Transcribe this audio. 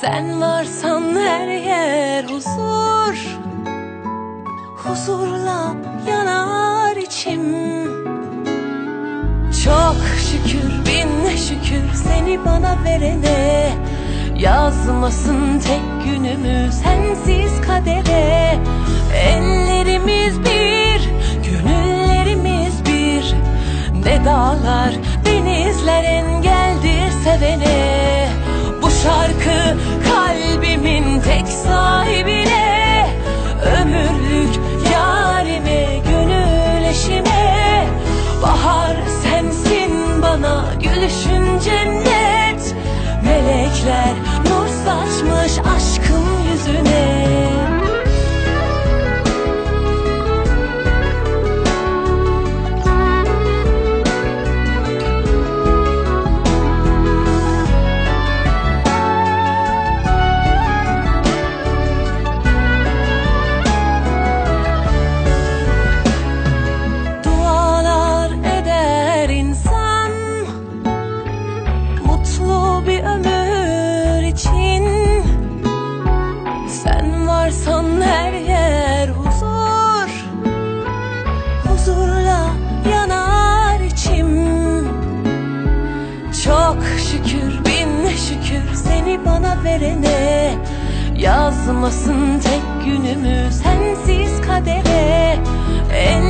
Sen varsan her yer huzur. Huzurla yanar içim. Çok şükür bin şükür seni bana verene. Yazmasın tek günümü sensiz kadere. Ellerimiz bir, gönüllerimiz bir. Ne dağlar, denizler engeldir sevene şarkı kalbimin tek sahibine. Ömürlük yarime, gönül eşime. Bahar sensin bana gülüşün cennet Sen varsan her yer huzur. Huzurla yanar içim. Çok şükür bin şükür seni bana verene. Yazmasın tek günümü sensiz kadere. Ellerimiz